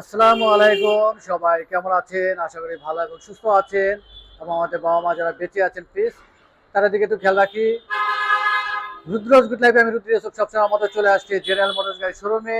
আসসালামু আলাইকুম, সবাই কেমন আছেন? আশা করি ভালো এবং সুস্থ আছেন। এবং আমাদের বাবা মা যারা বেঁচে আছেন প্লিজ তাদের দিকে একটু খেয়াল রাখি। রুদ্রজ গুড লাইফে আমি রুদ্র সব সবসময় আমাদের চলে আসছি জেনারেল মোটরস গাড়ি শোরুমে।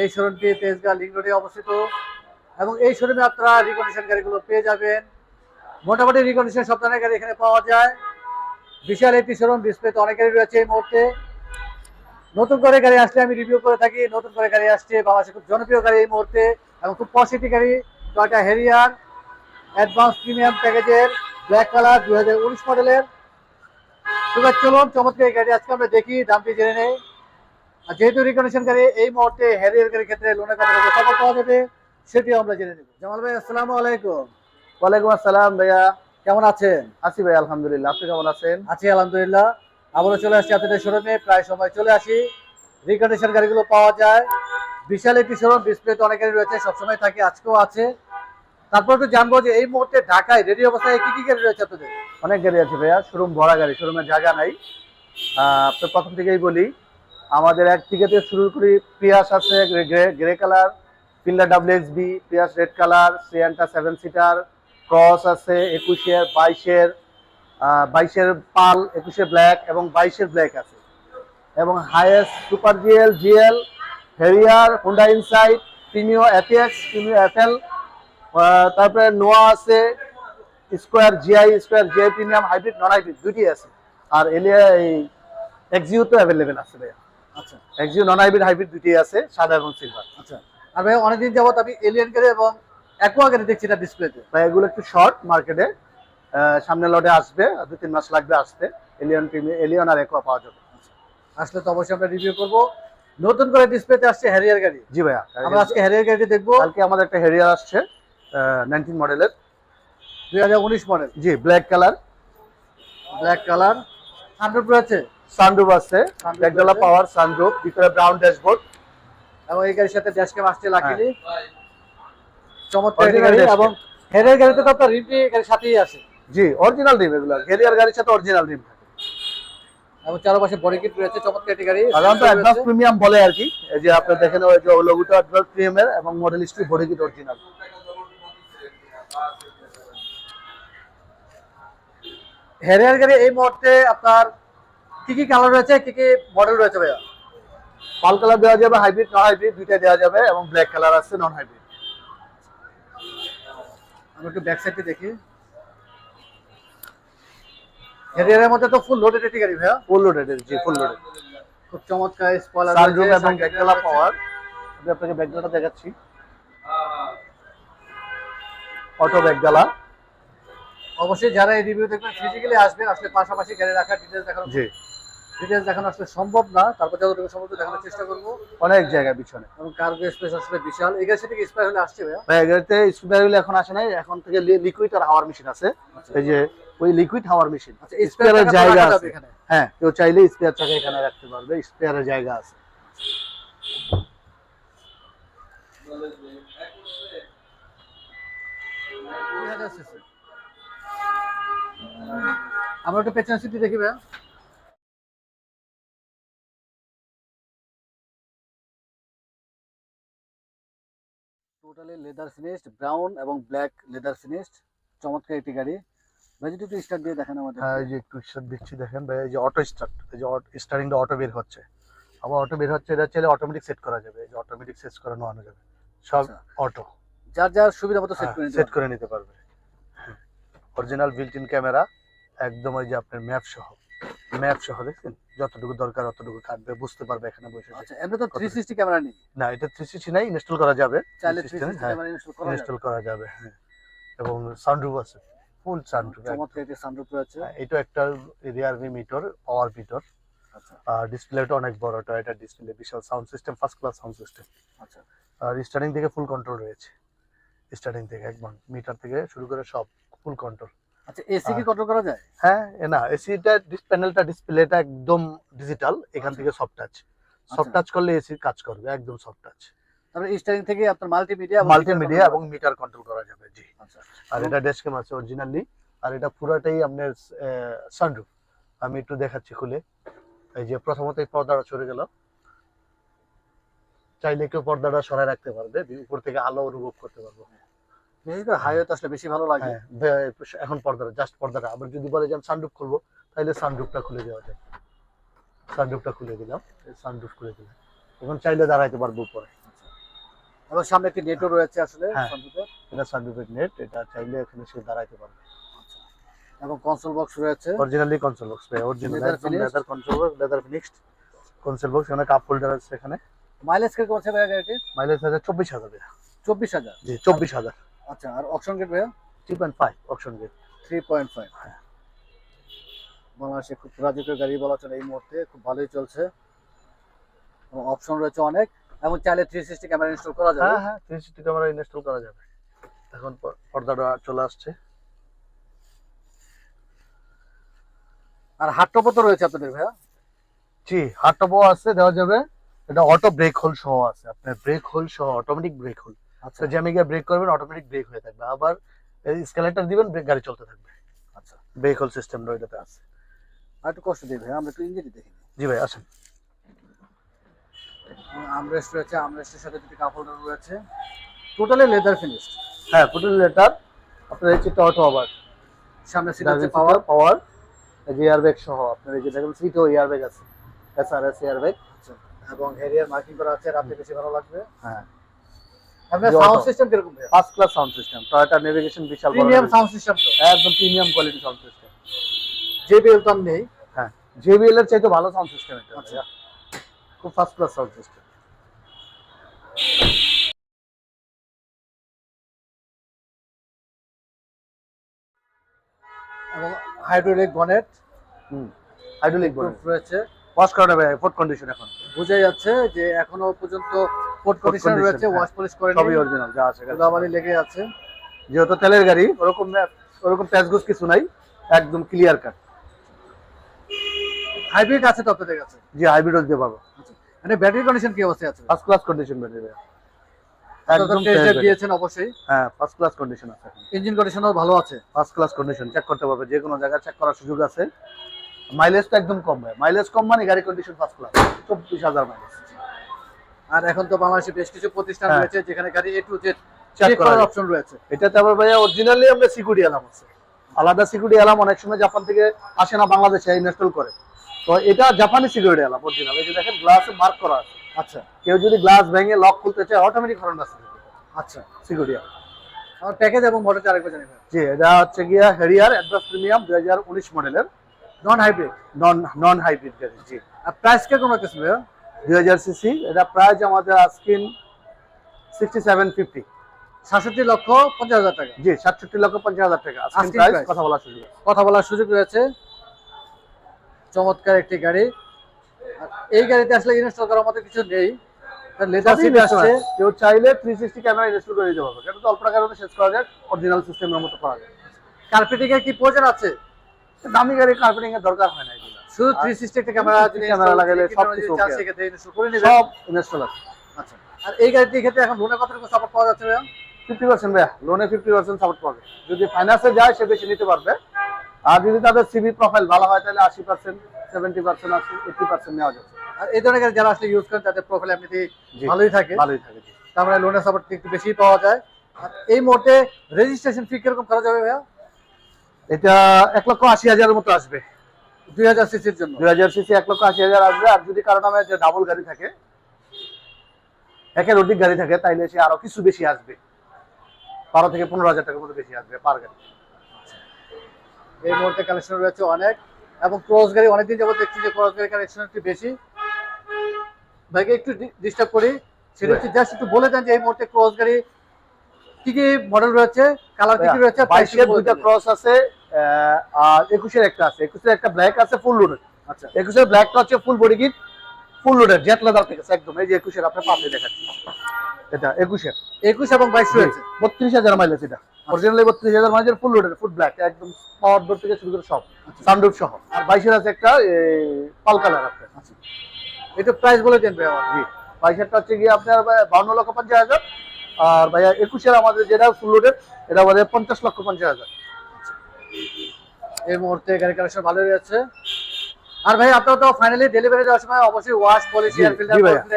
এই শোরুমটি তেজগাঁ লিঙ্ক রোডে অবস্থিত। এবং এই শোরুমে আপনারা রিকন্ডিশন গাড়িগুলো পেয়ে যাবেন। মোটামুটি রিকন্ডিশন সব ধরনের গাড়ি এখানে পাওয়া যায়। বিশাল একটি শোরুম ডিসপ্লেতে অনেক গাড়ি রয়েছে এই মুহূর্তে। নতুন করে গাড়ি আসলে আমি রিভিউ করে থাকি। নতুন করে গাড়ি আসছে বাংলাদেশে খুব জনপ্রিয় গাড়ি এই মুহূর্তে। এবং খুব পজিটিভ গাড়ি টয়টা হেরিয়ার অ্যাডভান্স প্রিমিয়াম প্যাকেজের ব্ল্যাক কালার দুই হাজার উনিশ মডেলের এবার চলুন চমৎকার এই গাড়ি আজকে আমরা দেখি দামটি জেনে নেই। আর যেহেতু রিকন্ডিশন গাড়ি এই মুহূর্তে হেরিয়ার গাড়ির ক্ষেত্রে লোনের কথা সাপোর্ট পাওয়া যাবে সেটিও আমরা জেনে নেব। জামাল ভাই আসসালামু আলাইকুম। ওয়ালাইকুম আসসালাম ভাইয়া। কেমন আছেন? আছি ভাই আলহামদুলিল্লাহ। আপনি কেমন আছেন? আছি আলহামদুলিল্লাহ। আবারও চলে আসছি আপনাদের শোরুমে। প্রায় সময় চলে আসি। রিকন্ডিশন গাড়িগুলো পাওয়া যায়। বিশাল একটি শোরুম ডিসপ্লেতে অনেক গাড়ি রয়েছে, সবসময় থাকে, আজকেও আছে। তারপর একটু জানব যে এই মুহূর্তে ঢাকায় রেডি অবস্থায় কি কি গাড়ি রয়েছে আপনাদের? অনেক গাড়ি আছে ভাইয়া শোরুম ভরা গাড়ি শোরুমের জায়গা নাই। তো প্রথম থেকেই বলি, আমাদের এক থেকে শুরু করি পিয়াস আছে গ্রে কালার পিল্লা ডাব্লিউ এক্স বি পিয়াস red colour Sienta seven seater cross আছে, একুশের, বাইশের বাইশের পাল একুশে ব্ল্যাক এবং বাইশের ব্ল্যাক আছে। এবং highest super GL GL Harrier Honda inside Premio APX Premio FL তারপরে নোয়া আছে square GI square GI premium hybrid non hybrid দুটি আছে। আর এলিয়া এই এক্সিও তো অ্যাভেলেবেল আছে ভাইয়া। আচ্ছা। এক্সিও নন হাইব্রিড হাইব্রিড দুটি আছে সাদা এবং সিলভার আচ্ছা। আর ভাই অনেকদিন যাবত আমি এলিয়ান গাড়ি এবং অ্যাকোয়া গাড়ি দেখছি এটা ডিসপ্লেতে ভাই এগুলো একটু শর্ট মার্কেটে সামনে লটে আসবে আর দু তিন মাস লাগবে আসতে। এলিয়ন প্রিমিয়াম এলিয়ন আর একোয়া পাওয়া যাবে। আসলে তো অবশ্যই আমরা রিভিউ করব। নতুন করে ডিসপ্লেতে আসছে হ্যারিয়ার গাড়ি। জি ভাইয়া আমরা আজকে হ্যারিয়ার গাড়িটি দেখব। কালকে আমাদের একটা হেরিয়ার আসছে নাইনটিন মডেলের দুই হাজার উনিশ model G black colour black colour রয়েছে। সানরুফ আছে। Sunroof ব্ল্যাক ডলা পাওয়ার সানরুফ ভিতরে ব্রাউন ড্যাশবোর্ড এবং এই গাড়ির সাথে ড্যাশ ক্যাম আসছে লাকিলি চমৎকার গাড়ি এবং হেডের গাড়িতে তো আপনার রিমটি গাড়ির সাথেই আছে। জি অরিজিনাল রিম এগুলো। হেরিয়ার গাড়ির সাথে অরিজিনাল রিম থাকে। এবং চারপাশে বডি কিট রয়েছে চমৎকার একটি গাড়ি। সাধারণত অ্যাডভান্স প্রিমিয়াম বলে আর কি। এই যে আপনি দেখেন ওই যে লোগোটা অ্যাডভান্স প্রিমিয়ামের এবং মডেল স্ট্রি বডি কিট অরিজিনাল হেরিয়ার গাড়ি এই মুহূর্তে আপনার কি কি কালার রয়েছে কি কি মডেল রয়েছে ভাইয়া? পাল কালার দেওয়া যাবে হাইব্রিড নন হাইব্রিড দুইটাই দেওয়া যাবে এবং ব্ল্যাক কালার আছে নন হাইব্রিড আমি একটু ব্যাক সাইডে দেখি। হেরিয়ারের মধ্যে তো ফুল লোডেড একটি গাড়ি ভাইয়া। ফুল লোডেড জি ফুল লোডেড খুব চমৎকার স্পয়লার সানরুফ এবং ব্যাকডালা পাওয়ার আমি আপনাকে ব্যাকডালা দেখাচ্ছি। অটো ব্যাকডালা অবশ্যই যারা এই রিভিউ দেখবেন ফিজিক্যালি আসবেন আসলে পাশাপাশি গাড়ি রাখার ডিটেলস দেখানো জি। ডিটেলস দেখানো আসলে সম্ভব না তারপর যতটুকু সম্ভব দেখানোর চেষ্টা করব। অনেক জায়গা পিছনে। এবং কার্গো স্পেস আসলে বিশাল। এই গাড়ির সাথে কি হলে আসছে ভাইয়া? ভাই এগারোতে স্পিয়ার হুইল এখন আসে নাই এখন থেকে লিকুইড আর হাওয়ার মেশিন আছে। এই যে ওই লিকুইড হাওয়ার মেশিন আচ্ছা স্পেয়ারের জায়গা আছে। হ্যাঁ কেউ চাইলে স্পেয়ার চাকা এখানে রাখতে পারবে স্পেয়ারের জায়গা আছে। আমরা একটু পেছনের সিটি দেখি ভাইয়া। টোটালি লেদার ফিনিশড ব্রাউন এবং ব্ল্যাক লেদার ফিনিশড চমৎকার একটি গাড়ি। ভাই যদি একটু স্টার্ট দিয়ে দেখেন আমাদের হ্যাঁ এই যে একটু স্টার্ট দিচ্ছি দেখেন ভাই এই যে অটো স্টার্ট এই যে স্টার্টিংটা অটো বের হচ্ছে। আবার অটো বের হচ্ছে এটা চাইলে অটোমেটিক সেট করা যাবে। এই যে অটোমেটিক সেট করানো আনা যাবে। সব আচ্ছা। অটো যার যার সুবিধা মতো সেট করে সেট করে নিতে পারবে। অরিজিনাল বিল্ট ইন ক্যামেরা একদম ওই যে আপনার ম্যাপ সহ। ম্যাপ সহ দেখছেন? যতটুকু দরকার অতটুকু কাটবে বুঝতে পারবে এখানে বসে আচ্ছা এমনি তো ক্যামেরা নেই? না এটা থ্রি সিক্সটি নাই ইনস্টল করা যাবে। চাইলে সিক্সটি হ্যাঁ ক্যামেরা ইনস্টল করা যাবে। ইনস্টল হ্যাঁ। এবং সানরুফ আছে। ফুল সানরুফ চমৎকার একটি সানরুফ রয়েছে এটা একটা রিয়ার মিটার পাওয়ার মিটার আচ্ছা। আর ডিসপ্লেটা অনেক বড় টয়টা ডিসপ্লে বিশাল sound system first class sound system আচ্ছা। আর স্টার্টিং থেকে ফুল কন্ট্রোল রয়েছে। স্টার্টিং থেকে একদম মিটার থেকে শুরু করে সব ফুল কন্ট্রোল আচ্ছা এসি কি কন্ট্রোল করা যায়? হ্যাঁ না এসিটা প্যানেলটা ডিসপ্লেটা একদম ডিজিটাল এখান থেকে সফট টাচ সফট আচ্ছা। টাচ করলে এসি কাজ করবে একদম সফট টাচ তারপরে স্টারিং থেকে আপনার মাল্টিমিডিয়া মাল্টিমিডিয়া এবং মিটার কন্ট্রোল করা যাবে জি। আচ্ছা। আর এটা ডেস্কেম আছে অরিজিনালি আর এটা পুরাটাই আপনার সানরুফ আমি একটু দেখাচ্ছি খুলে। এই যে প্রথমত এই পর্দাটা চলে গেল। চাইলে কেউ পর্দাটা রাখতে পারবে উপর থেকে আলো অনুভব করতে পারব। বিশেষ করে হাইওয়ে আসলে বেশি ভালো লাগে। হ্যাঁ এখন পর্দাটা জাস্ট পর্দাটা। আবার যদি বলে যে সানরুফ খুলবো তাহলে সানরুফটা খুলে দেওয়া যায়। সানরুফটা খুলে দিলাম সানরুফ খুলে দিলাম। এখন চাইলে দাঁড়াইতে পারব উপরে। এবং সামনে একটি নেটও রয়েছে আসলে হ্যাঁ। এটা সানরুফের নেট এটা চাইলে এখানে সে দাঁড়াইতে পারবে। এবং কনসোল বক্স রয়েছে। অরিজিনালি কনসোল বক্স ভাই original? Leather console box leather finished console box এখানে কাপ হোল্ডার আছে এখানে। মাইলেজ কীরকম আছে ভাইয়া গাড়িটির? মাইলেজ আছে চব্বিশ হাজার চব্বিশ হাজার? জি চব্বিশ হাজার। আচ্ছা আর অপশন গেট পয়েন্ট ফাইভ অপশন গেট থ্রি পয়েন্ট ফাইভ বাংলাদেশে খুব রাজকীয় গাড়ি বলা চলে এই মুহূর্তে খুব ভালোই চলছে। এবং অপশন রয়েছে অনেক। এবং চাইলে থ্রি সিক্সটি ক্যামেরা ইনস্টল করা যাবে। হ্যাঁ হ্যাঁ থ্রি সিক্সটি ক্যামেরা ইনস্টল করা যাবে। এখন পর্দাটা চলে আসছে। আর হাট টপও তো রয়েছে আপনাদের ভাইয়া। জি হাত টপও আছে দেওয়া যাবে। এটা অটো ব্রেক হোল সহ আছে। আপনার ব্রেক হোল সহ অটোমেটিক ব্রেক হোল আচ্ছা। তো জ্যামে গিয়ে ব্রেক করবেন অটোমেটিক ব্রেক হয়ে থাকবে। আবার স্কেলেটার দিবেন ব্রেক গাড়ি চলতে থাকবে। আচ্ছা। ব্রেক হোল সিস্টেম ওইটাতে আছে। আর একটু কষ্ট দিই ভাইয়া আমরা একটু ইঞ্জিনই দেখি। জি ভাই আসেন। আমরেস্ট রয়েছে আমরেস্টের সাথে দুটি কাপ হোল্ডার রয়েছে। টোটালি লেদার ফিনিশড হ্যাঁ ফুটুল লেটার আপনার এই চিত্র অটো আবার সামনে সিট পাওয়ার পাওয়ার পাওয়ার যে এয়ারব্যাগ সহ আপনার এই যে দেখেন সিটও এয়ারব্যাগ আছে। এসআরএস এয়ারব্যাগ এবং হেরিয়ার মার্কিং করা আছে রাতে বেশি ভালো লাগবে। হ্যাঁ। আপনার সাউন্ড সিস্টেম কীরকম first class sound system Toyota navigation বিশাল বড় প্রিমিয়াম সাউন্ড সিস্টেম তো। একদম premium quality sound system JBL তো নেই। হ্যাঁ। জেবিএল এর চাইতে ভালো সাউন্ড সিস্টেম এটা আচ্ছা। খুব ফার্স্ট ক্লাস সাউন্ড সিস্টেম এবং হাইড্রোলিক বনেট হুম। হাইড্রোলিক বলে রয়েছে। ওয়াশ করা যাবে ফুড কন্ডিশন এখন। বোঝা যাচ্ছে যে এখনও পর্যন্ত পোর্ট কন্ডিশন রয়েছে। ওয়াশ পলিশ করে সবই অরিজিনাল যা আছে। ধুলাবালি লেগে আছে। যেহেতু তেলের গাড়ি ওরকম ওরকম প্যাচগুস কিছু নাই একদম ক্লিয়ার কাট হাইব্রিড আছে তো আপনাদের কাছে? জি হাইব্রিড দিতে পারব। মানে ব্যাটারি কন্ডিশন কি অবস্থায় আছে? ফার্স্ট ক্লাস কন্ডিশন ব্যাটারি একদম একদম টেস্ট দিয়েছেন অবশ্যই। হ্যাঁ ফার্স্ট ক্লাস কন্ডিশন আছে ইঞ্জিন কন্ডিশনও ভালো আছে। ফার্স্ট ক্লাস কন্ডিশন চেক করতে পারবে যে কোনো জায়গায় চেক করার সুযোগ আছে। মাইলেজটা একদম কম ভাই মাইলেজ কম মানে গাড়ি কন্ডিশন ফার্স্ট ক্লাস চব্বিশ হাজার মাইলেজ আর এখন তো বাংলাদেশে বেশ কিছু প্রতিষ্ঠান হ্যাঁ। রয়েছে যেখানে গাড়ি A to Z check check করার অপশন রয়েছে। এটাতে আবার ভাইয়া অরিজিনালি আমরা সিকিউরিটি অ্যালার্ম আছে। আলাদা সিকিউরিটি অ্যালার্ম অনেক সময় জাপান থেকে আসে না বাংলাদেশে ইনস্টল করে। তো এটা জাপানি সিকিউরিটি অরিজিনাল এই যে দেখেন গ্লাসে মার্ক করা আছে। আচ্ছা। কেউ যদি গ্লাস ভেঙে লক খুলতে চায় অটোমেটিক হরন আছে আচ্ছা। সিকিউরিটি প্যাকেজ এবং আরেকবার জানি জি এটা হচ্ছে গিয়া হেরিয়ার অ্যাডভান্স প্রিমিয়াম দুই হাজার উনিশ মডেলের নন হাইব্রিড নন নন হাইব্রিড গাড়ি জি। আর প্রাইস ভাইয়া? দুই হাজার সিসি এটা প্রাইস আমাদের আজকিন সিক্সটি সেভেন ফিফটি সাতষট্টি লক্ষ পঞ্চাশ হাজার টাকা। জি সাতষট্টি লক্ষ পঞ্চাশ হাজার টাকা। আজকিন প্রাইস কথা বলার সুযোগ। কথা বলার সুযোগ রয়েছে। চমৎকার একটি গাড়ি। এই গাড়িতে আসলে ইনস্টল করার মতো কিছু নেই। লেদার সিট আসছে। কেউ চাইলে থ্রি সিক্সটি ক্যামেরা ইনস্টল করে দিতে পারবে। এটা অল্প টাকার মধ্যে শেষ করা যায়। অরিজিনাল সিস্টেমের মতো করা যায়। কার্পেটিং এর কি প্রয়োজন আছে? দামি গাড়ি কার্পেটিং এর দরকার হয় না শুধু থ্রি সিক্সটি একটা ক্যামেরা যদি লাগালে সব কিছু সেক্ষেত্রে install করে নেবেন সব ইনস্টল আছে। আচ্ছা। আর এই গাড়িটির ক্ষেত্রে এখন সাপোর্ট পাওয়া যাচ্ছে ভাইয়া? ফিফটি পার্সেন্ট ভাইয়া। লোনে ফিফটি পার্সেন্ট সাপোর্ট পাবে যদি ফাইন্যান্সে যায় সে বেশি নিতে পারবে। আর যদি তাদের সিভি প্রোফাইল ভালো হয় তাহলে আশি পার্সেন্ট সেভেন্টি পার্সেন্ট আশি এইটি পার্সেন্ট নেওয়া যাবে। আর এই ধরনের যারা আসলে ইউজ করেন তাদের প্রোফাইল জি, ভালোই থাকে। ভালোই থাকে জি। তার মানে লোনের সাপোর্ট একটু বেশি পাওয়া যায়। আর এই মুহূর্তে রেজিস্ট্রেশন ফি কীরকম করা যাবে ভাইয়া? এটা এক লক্ষ আশি হাজারের মতো আসবে। দুই হাজার সিসির জন্য? দুই হাজার সিসি এক লক্ষ আশি হাজার আসবে আর যদি কারও নামে যে ডাবল গাড়ি থাকে একের অধিক গাড়ি থাকে তাইলে সে আরও কিছু বেশি আসবে। বারো থেকে পনেরো হাজার টাকার মতো বেশি আসবে পার গাড়ি। এই মুহূর্তে কালেকশন রয়েছে অনেক এবং ক্রস গাড়ি অনেকদিন যাবত দেখছি যে ক্রস গাড়ি কালেকশন একটু বেশি। ভাইকে একটু ডিস্টার্ব করি। সেটা হচ্ছে জাস্ট একটু বলে দেন যে এই মুহূর্তে ক্রস গাড়ি কি কি মডেল রয়েছে কালার কি কি রয়েছে বাইশের দুইটা ক্রস আছে আর একুশের একটা আছে। একুশের একটা ব্ল্যাক আছে ফুল লোডেড আচ্ছা। একুশের ব্ল্যাকটা হচ্ছে full body kit full loaded jet leather থেকে একদম। এই যে একুশের আপনার পাশে দেখাচ্ছি। এটা একুশের। একুশ এবং বাইশ রয়েছে। বত্রিশ হাজার মাইলেজ এটা। অরিজিনালি বত্রিশ হাজার মাইলেজের ফুল লোডেড ফুল ব্ল্যাক একদম পাওয়ার ডোর থেকে শুরু করে সব সানরুফ সহ। আর বাইশের আছে একটা পাল কালার আপনার আচ্ছা। একটু প্রাইস বলে দেন ভাই আমার জি। বাইশেরটা হচ্ছে গিয়ে আপনার বাউন্ন লক্ষ পঞ্চাশ হাজার আর ভাইয়া একুশের আমাদের যেটা ফুল লোডেড এটা আমাদের পঞ্চাশ লক্ষ পঞ্চাশ হাজার। এই মুহূর্তে গাড়ি কালেকশন ভালোই রয়েছে। আর ভাই আপনারা তো ফাইনালি ডেলিভারি দেওয়ার সময় অবশ্যই ওয়াশ পলিশ জি, এয়ার ফিল্টার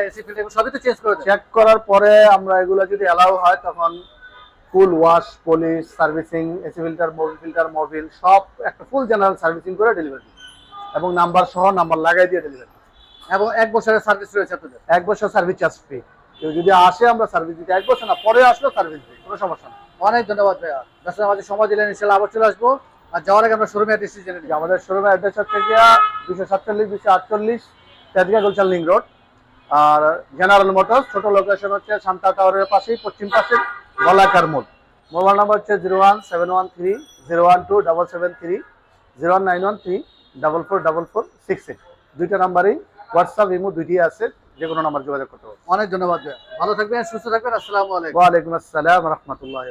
এসি ফিল্টার সবই তো চেঞ্জ করে চেক করার পরে আমরা এগুলো যদি অ্যালাউ হয় তখন full wash polish servicing AC filter Mobil filter Mobil সব একটা ফুল জেনারেল সার্ভিসিং করে ডেলিভারি এবং নাম্বার সহ নাম্বার লাগাই দিয়ে ডেলিভারি এবং এক বছরের সার্ভিস রয়েছে আপনাদের। এক বছর সার্ভিস চার্জ ফ্রি কেউ যদি আসে আমরা সার্ভিস দিতে এক বছর না পরে আসলেও সার্ভিস দিই কোনো সমস্যা নেই অনেক ধন্যবাদ ভাইয়া। দর্শক আমাদের সময় দিলেন ইনশাল্লাহ আবার চলে আসব। আর যাওয়ার আগে আমরা শোরুমে অ্যাড্রেস জেনে নিই। আমাদের শোরুমের অ্যাড্রেস হচ্ছে গিয়া দুশো সাতচল্লিশ দুশো আটচল্লিশ তেজগা গুলশান লিং রোড। আর জেনারেল মোটরস ছোট লোকেশন হচ্ছে শান্তা টাওয়ারের পাশেই পশ্চিম পাশে। গলাকার মোড়। মোবাইল নাম্বার হচ্ছে zero one seven one three zero one two double seven three zero one nine one three double four double four six eight. দুইটা নাম্বারই হোয়াটসঅ্যাপ ইমো দুইটি আছে যে কোনো নাম্বার যোগাযোগ করতে পারব অনেক ধন্যবাদ ভালো থাকবেন সুস্থ থাকবেন। আসসালামু আলাইকুম। ওয়ালাইকুম আসসালাম রহমতুল্লাহ